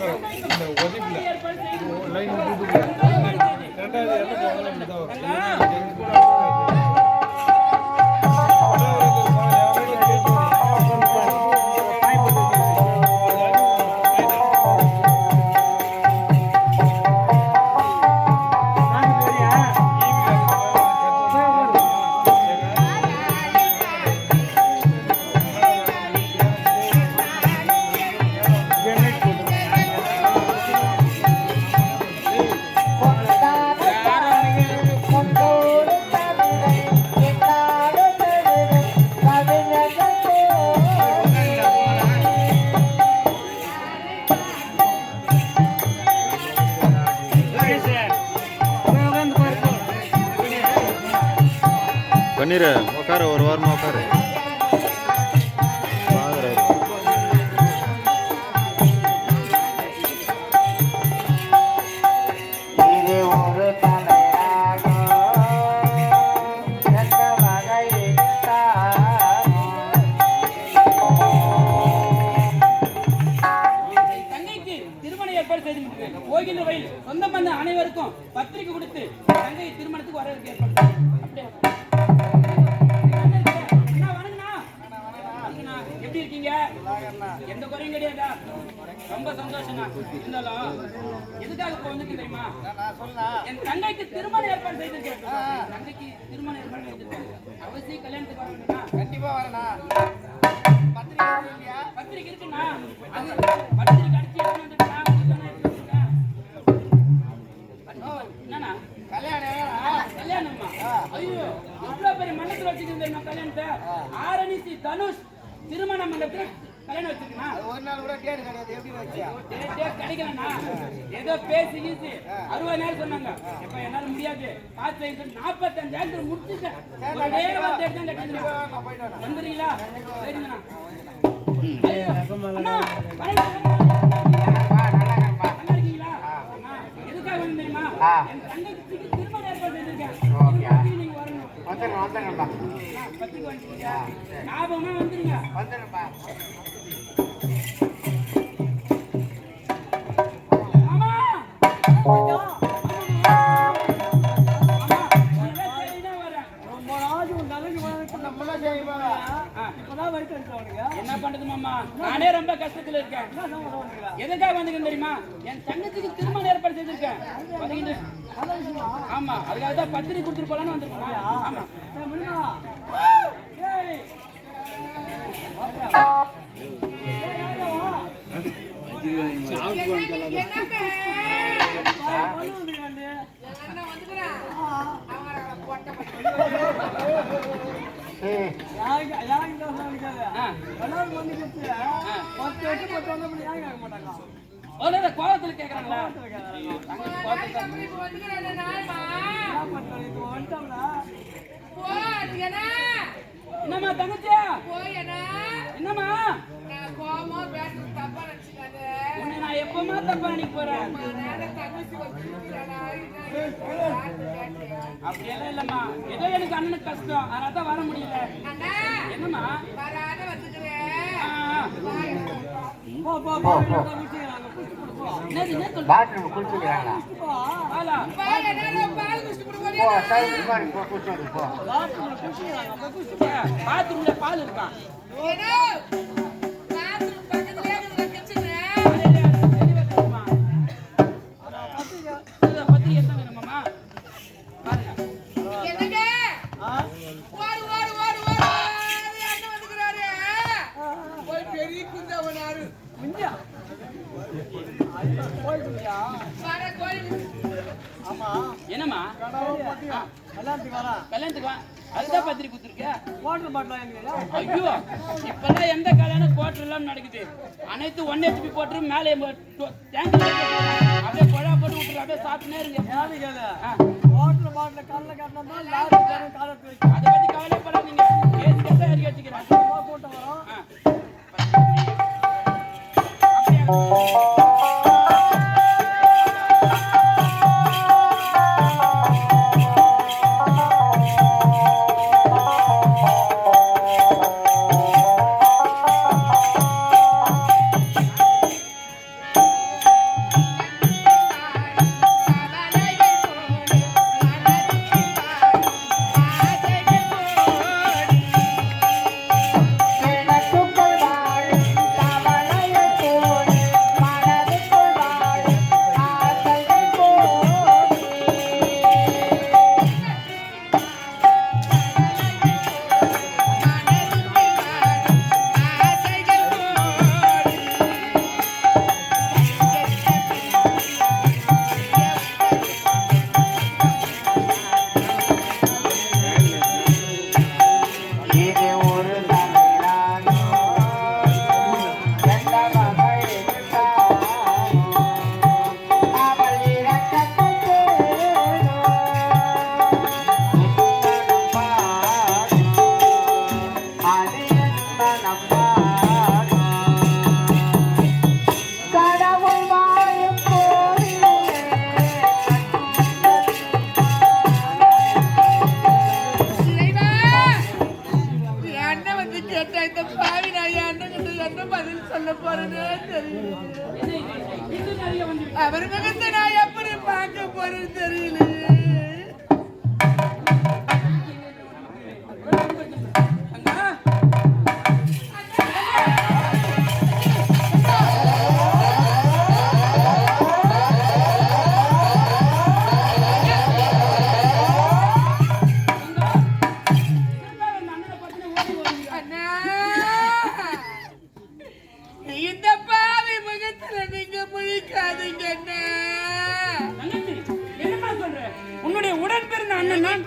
No, no, 边 பன்னீர் உட்காரு ஒரு வாரமா உட்காரு. இருக்கீங்க? எந்த குறையும் கிடையாதா? ரொம்ப சந்தோஷம்ண்ணா இருந்தாலும் எதுக்காக இப்போ தெரியுமா? என் தங்கைக்கு திருமண ஏற்பாடு செய்திருக்கேன் தங்கைக்கு திருமண ஏற்பாடு செய்திருக்கேன் அவசியம் கல்யாணத்துக்கு வரணும்னா கண்டிப்பா வரண்ணா பத்திரிக்கை இல்லையா? பத்திரிக்கை இருக்குண்ணா. அது பத்திரிக்கை அடிச்சு வந்திருக்கேன். என்னண்ணா? கல்யாணம். கல்யாணமா ஐயோ இவ்வளவு பெரிய மண்டபத்துல வச்சிருக்கேன் தெரியுமா கல்யாணத்தை. ஆரணி ஸ்ரீ தனுஷ். திருமண மண்டபத்துல கல்யாணம் வச்சிருக்கேன்? ஒரு நாள் கூட டேட் கிடையாது. எப்படி வச்சியா? கிடைக்கலண்ணா ஏதோ பேசி கீசி அறுபதாயிரம் சொன்னாங்க. இப்ப என்னால முடியாது. பார்த்து நாற்பத்தஞ்சாயிரத்துல முடிச்சுட்டேன். ஒரே வார்த்தை எடுத்து வரேன். வந்துடுறீங்களா சரிங்கண்ணா எதுக்காக? ஆ. என் தங்கச்சிக்கு வந்துடுறேன் வந்துடுறேன்ப்பா ஞாபகமா வந்துருங்க. வந்துடுறேன்ப்பா என்ன பண்றது மாமா? நானே ரொம்ப கஷ்டத்துல இருக்கேன். எதுக்காக வந்துருக்கேன் தெரியுமா? என் தங்கத்துக்கு திருமணம் ஏற்பாடு செய்திருக்கேன். அதுக்காக தான் பத்திரிக்கை கொடுத்துட்டு போலான்னு வந்திருக்கேன் ஆமா. ஏய். ஏய். ஆ. ஒரு நேரம் கோவத்துல கேக்குறாங்களா? ஐயோ, தங்கச்சி என்னம்மா தங்கச்சியா என்னம்மா? உன்னை நான் எப்பமா தப்பா நினைக்க போறேன்? அப்படியெல்லாம் இல்லம்மா. ஏதோ எனக்கு அண்ணனுக்கு கஷ்டம். அதனால தான் வர முடியல. என்னம்மா. பாத்ரூம் குளிச்சுக்கிறாங்களா போ மாதிரி போ போ பாத்ரூம்ல பால் இருக்கா என்னம்மா? கல்யாணத்துக்கு வா. அதுதான் பத்திரிக்கை கொடுத்துருக்க. ஐயோ இப்பெல்லாம் எந்த கல்யாணம் கோட்டர் எல்லாம் நடக்குது? அனைத்து ஒன் ஹெச்பி போட்டு மேலே டேங்க் அப்படியே குழா போட்டு விட்டுரு அப்படியே சாப்பிட்டுனே இருங்க. ஆ. அதை பத்தி கவலைப்படாதீங்க இந்த பாவி முகத்துல நீங்க முழிக்காதீங்க என்ன என்னப்பா சொல்ற? உன்னுடைய உடன்பிறந்த அண்ணன் நான்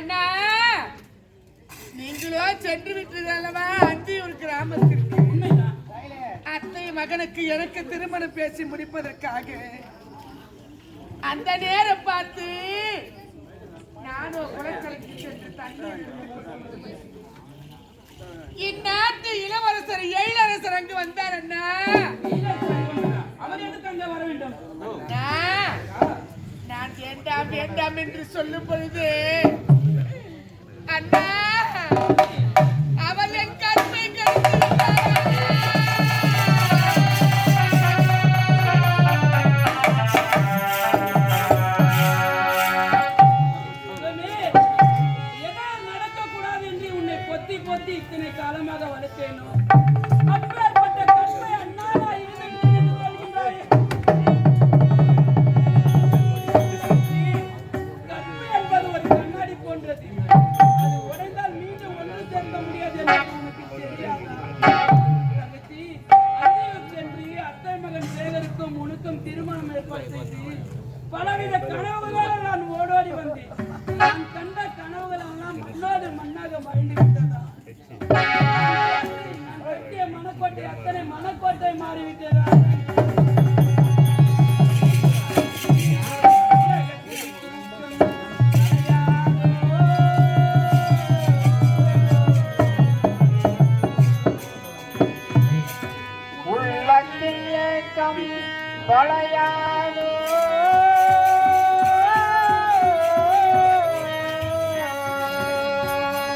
அண்ணா! நீங்களோ சென்று விட்டது அல்லவா அந்தி ஒரு கிராமத்திற்கு. அத்தை மகனுக்கு எனக்கு திருமணம் பேசி முடிப்பதற்காக. அந்த நேரம் பார்த்து நானும் குளக்கலைக்கு சென்று தண்ணீர் இந்நாட்டு இளவரசர் எழிலரசர் அங்கு வந்தார் அண்ணா. அவர் வர வேண்டும் நான் வேண்டாம் வேண்டாம் என்று சொல்லும் பொழுது கண்ணா. அவள் என்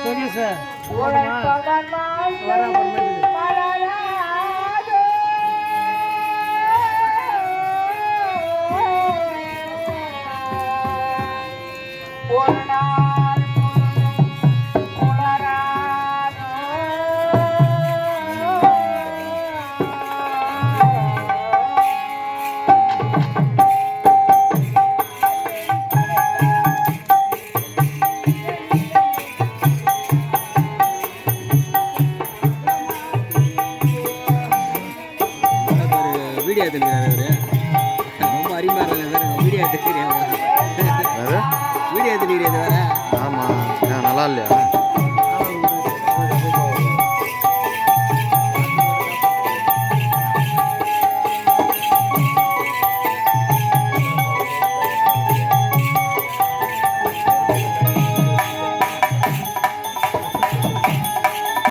சரிங்க சார். வரேன் தெரியுது இது வேற ஆமாம் நல்லா இல்லையா?